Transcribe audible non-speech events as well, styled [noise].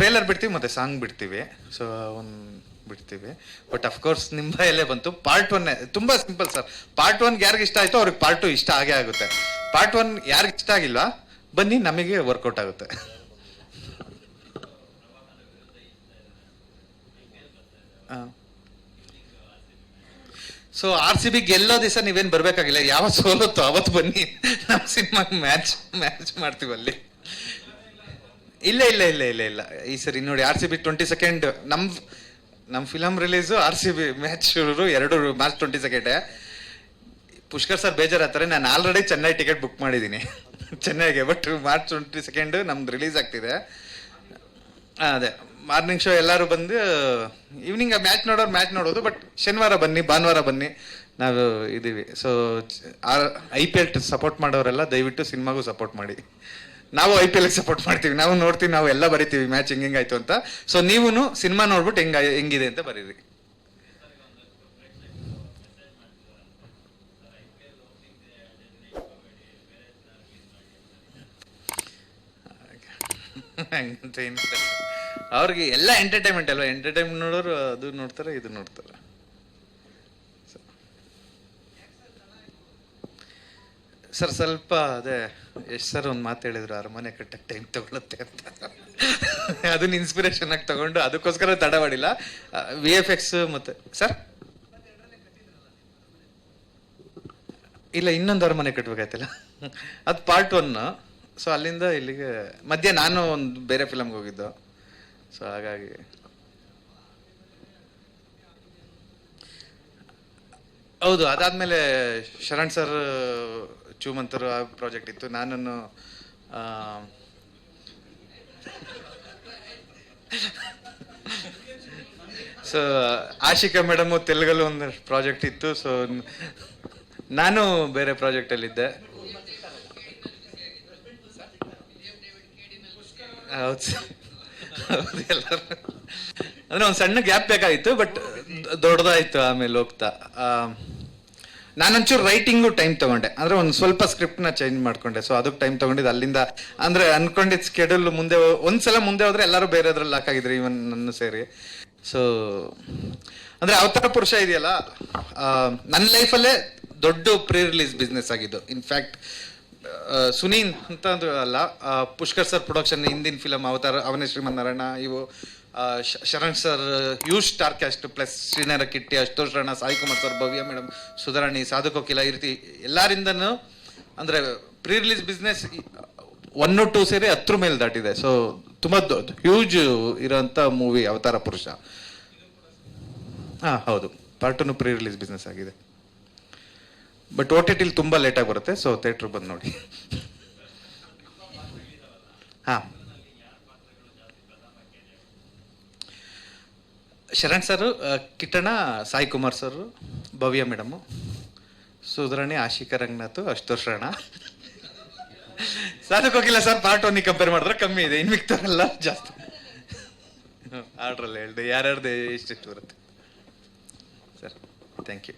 Trailer ಬಿಡ್ತೀವಿ, ಮತ್ತೆ song ಬಿಡ್ತೀವಿ. ಸೊ ಒಂದು ಬಿಡ್ತೀವಿ. ಬಟ್ ಅಫ್ಕೋರ್ಸ್ ನಿಮ್ಮ ಬಾಯಲ್ಲೇ ಬಂತು. ಪಾರ್ಟ್ ಒನ್ ತುಂಬಾ ಸಿಂಪಲ್ ಸರ್ ಪಾರ್ಟ್ ಒನ್ ಯಾರಿಗೆ ಇಷ್ಟ ಆಯ್ತೋ, ಅವ್ರಿಗೆ ಪಾರ್ಟ್ ಟು ಇಷ್ಟ ಆಗೇ ಆಗುತ್ತೆ. ಪಾರ್ಟ್ ಒನ್ ಯಾರಿಗೆ ಇಷ್ಟ ಆಗಿಲ್ಲ ಬನ್ನಿ, ನಮಗೆ ವರ್ಕೌಟ್ ಆಗುತ್ತೆ. ಸೊ ಆರ್ ಸಿ ಬಿ ಗೆಲ್ಲೋ ದಿವಸ ನೀವೇನು ಬರಬೇಕಾಗಿಲ್ಲ. ಯಾವ ಸೋಲುತ್ತೋ ಅವತ್ತು ಬನ್ನಿ. ನಮ್ಮ ಸಿನಿಮಾಗೆ ಮ್ಯಾಚ್ ಮ್ಯಾಚ್ ಮಾಡ್ತೀವಿ ಅಲ್ಲಿ. ಇಲ್ಲ ಇಲ್ಲ ಇಲ್ಲ ಇಲ್ಲ ಇಲ್ಲ. ಈ ಸರಿ ನೋಡಿ R C B twenty second ನಮ್ ನಮ್ಮ film release R C B match ಶುರು, ಎರಡು ಮಾರ್ಚ್ ಟ್ವೆಂಟಿ ಸೆಕೆಂಡೆ ಪುಷ್ಕರ್ ಸರ್ ಆತಾರೆ ನಾನು ಆಲ್ರೆಡಿ ಚೆನ್ನೈ ಟಿಕೆಟ್ ಬುಕ್ ಮಾಡಿದ್ದೀನಿ ಚೆನ್ನೈಗೆ ಬಟ್ ಮಾರ್ಚ್ ಟ್ವೆಂಟಿ ಸೆಕೆಂಡ್ ನಮ್ದು ರಿಲೀಸ್ ಆಗ್ತಿದೆ. ಅದೇ. ಮಾರ್ನಿಂಗ್ ಶೋ ಎಲ್ಲರೂ ಬಂದು ಈವ್ನಿಂಗ್ ಮ್ಯಾಚ್ ನೋಡೋರು ಮ್ಯಾಚ್ ನೋಡೋದು ಬಟ್ ಶನಿವಾರ ಬನ್ನಿ, ಭಾನುವಾರ ಬನ್ನಿ, ನಾವು ಇದ್ದೀವಿ so I P L support ಮಾಡೋರೆಲ್ಲ ದಯವಿಟ್ಟು ಸಿನಿಮಾಗೂ ಸಪೋರ್ಟ್ ಮಾಡಿ. ನಾವು ಐ ಪಿ ಎಲ್ ಸಪೋರ್ಟ್ ಮಾಡ್ತೀವಿ. ನಾವು ನೋಡ್ತೀವಿ, ನಾವು ಎಲ್ಲ ಬರಿತೀವಿ ಮ್ಯಾಚ್ ಹಿಂಗ್ ಆಯ್ತು ಅಂತ. ಸೊ ನೀವು ಸಿನಿಮಾ ನೋಡ್ಬಿಟ್ಟು ಹೆಂಗ, ಹೆಂಗಿದೆ ಅಂತ ಬರೀರಿ. [laughs] ಅವ್ರಿಗೆ ಎಲ್ಲ ಎಂಟರ್ಟೈನ್ಮೆಂಟ್ ಅಲ್ವಾ? ಎಂಟರ್ಟೈನ್ಮೆಂಟ್ ನೋಡೋರು ಅದು ನೋಡ್ತಾರೆ, ಇದು ನೋಡ್ತಾರೆ. ಸರ್, ಸ್ವಲ್ಪ ಅದೇ ಎಷ್ಟು ಸರ್ ಒಂದು ಮಾತು ಹೇಳಿದ್ರು, ಅರಮನೆ ಕಟ್ಟಕ್ಕೆ ಟೈಮ್ ತಗೊಳುತ್ತೆ ಅಂತ. ಅದನ್ನ ಇನ್ಸ್ಪಿರೇಷನ್ ಆಗಿ ತಗೊಂಡು ಅದಕ್ಕೋಸ್ಕರ ತಡ ಮಾಡಿಲ್ಲ. ವಿ ಎಫ್ ಎಕ್ಸ್ ಮತ್ತೆ, ಸರ್? ಇಲ್ಲ, ಇನ್ನೊಂದು ಅರಮನೆ ಕಟ್ಬೇಕಾಯ್ತಲ್ಲ? ಅದು ಪಾರ್ಟ್ ಒನ್ ಸೊ ಅಲ್ಲಿಂದ ಇಲ್ಲಿಗೆ, ಮಧ್ಯೆ ನಾನು ಒಂದು ಬೇರೆ ಫಿಲಮ್ಗೆ ಹೋಗಿದ್ದು. ಸೊ ಹಾಗಾಗಿ. ಹೌದು, ಅದಾದ್ಮೇಲೆ ಶರಣ್ ಸರ್ ಚೂಮಂತರು ಆ ಪ್ರಾಜೆಕ್ಟ್ ಇತ್ತು. ನಾನು ಸೊ [laughs] ಆಶಿಕಾ ಮೇಡಮು ತೆಲುಗಲ್ಲಿ ಒಂದು ಪ್ರಾಜೆಕ್ಟ್ ಇತ್ತು. ಸೊ ನಾನು ಬೇರೆ ಪ್ರಾಜೆಕ್ಟಲ್ಲಿದ್ದೆ ಹೌದು. ಹೌದು ಅಂದ್ರೆ ಒಂದು ಸಣ್ಣ ಗ್ಯಾಪ್ ಬೇಕಾಗಿತ್ತು, ಬಟ್ ದೊಡ್ಡದಾಯ್ತು ಆಮೇಲೆ ಹೋಗ್ತಾ. ನಾನೊಂಚೂರು ರೈಟಿಂಗು ಟೈಮ್ ತಗೊಂಡೆ. ಅಂದ್ರೆ ಒಂದು ಸ್ವಲ್ಪ ಸ್ಕ್ರಿಪ್ಟ್ನ ಚೇಂಜ್ ಮಾಡ್ಕೊಂಡೆ. ಸೊ ಅದಕ್ಕೆ ಟೈಮ್ ತಗೊಂಡಿದ್ದು ಅಲ್ಲಿಂದ. ಅಂದ್ರೆ ಅನ್ಕೊಂಡಿದ್ ಸ್ಕೆಡ್ಯೂಲ್ ಮುಂದೆ ಒಂದ್ಸಲ ಮುಂದೆ ಹೋದ್ರೆ ಎಲ್ಲರೂ ಬೇರೆದ್ರಲ್ಲಿ ಹಾಕಾಗಿದ್ರು ಇವನ್ ನನ್ನ ಸೇರಿ. ಸೊ ಅಂದ್ರೆ ಅವತಾರ ಪುರುಷ ಇದೆಯಲ್ಲ ನನ್ನ ಲೈಫಲ್ಲೇ ದೊಡ್ಡ ಪ್ರೀ ರಿಲೀಸ್ ಬಿಸ್ನೆಸ್ ಆಗಿದ್ದು ಇನ್ಫ್ಯಾಕ್ಟ್ ಸುನೀನ್ ಅಂತ ಅಲ್ಲ ಪುಷ್ಕರ್ ಸರ್ ಪ್ರೊಡಕ್ಷನ್ ಹಿಂದಿನ ಫಿಲಮ್ ಅವತಾರ ಅವನೇ ಶ್ರೀಮನ್ ನಾರಾಯಣ ಇವು Sharan sir huge star cast plus ಶ್ರೀನರ Kitty Ashutosh Rana, Sai Kumar sir, Bhavya madam Sudharani, Sadhu Kokila, ಈ ರೀತಿ ಎಲ್ಲರಿಂದನೂ ಅಂದರೆ pre release business one two ಸೇರಿ ಹತ್ರ ಮೇಲೆ ದಾಟಿದೆ. ಸೊ ತುಂಬ ಹ್ಯೂಜ್ ಇರೋಂಥ ಮೂವಿ ಅವತಾರ ಪುರುಷ. ಹಾಂ, ಹೌದು. ಪಾರ್ಟ್ ಟೂನು ಪ್ರೀ ರಿಲೀಸ್ ಬಿಸ್ನೆಸ್ ಆಗಿದೆ. ಬಟ್ ಓ ಟಿ ಟಿಲಿ ತುಂಬ ಲೇಟಾಗಿ ಬರುತ್ತೆ ಸೊ ಥಿಯೇಟ್ರ್ ಬಂದು ನೋಡಿ. ಹಾ. ಶರಣ್ ಸರ್ ಕಿಟ್ಟಣ ಸಾಯಿ ಕುಮಾರ್ ಸರ್, ಭವ್ಯ ಮೇಡಮು ಸುಧರಣಿ ಆಶಿಕಾ ರಂಗನಾಥ್ ಶರಣ. ಸಾಧಕ್ ಹೋಗಿಲ್ಲ ಸರ್ ಪಾರ್ಟ್ ಒನ್ ಕಂಪೇರ್ ಮಾಡಿದ್ರೆ ಕಮ್ಮಿ ಇದೆ, ಇನ್ನು ತರಲ್ಲ ಜಾಸ್ತಿ. ಆರ್ಡ್ರಲ್ಲಿ ಹೇಳಿದೆ, ಯಾರ್ಯಾರ್ದು ಎಷ್ಟೆಷ್ಟು ಬರುತ್ತೆ. Sir thank you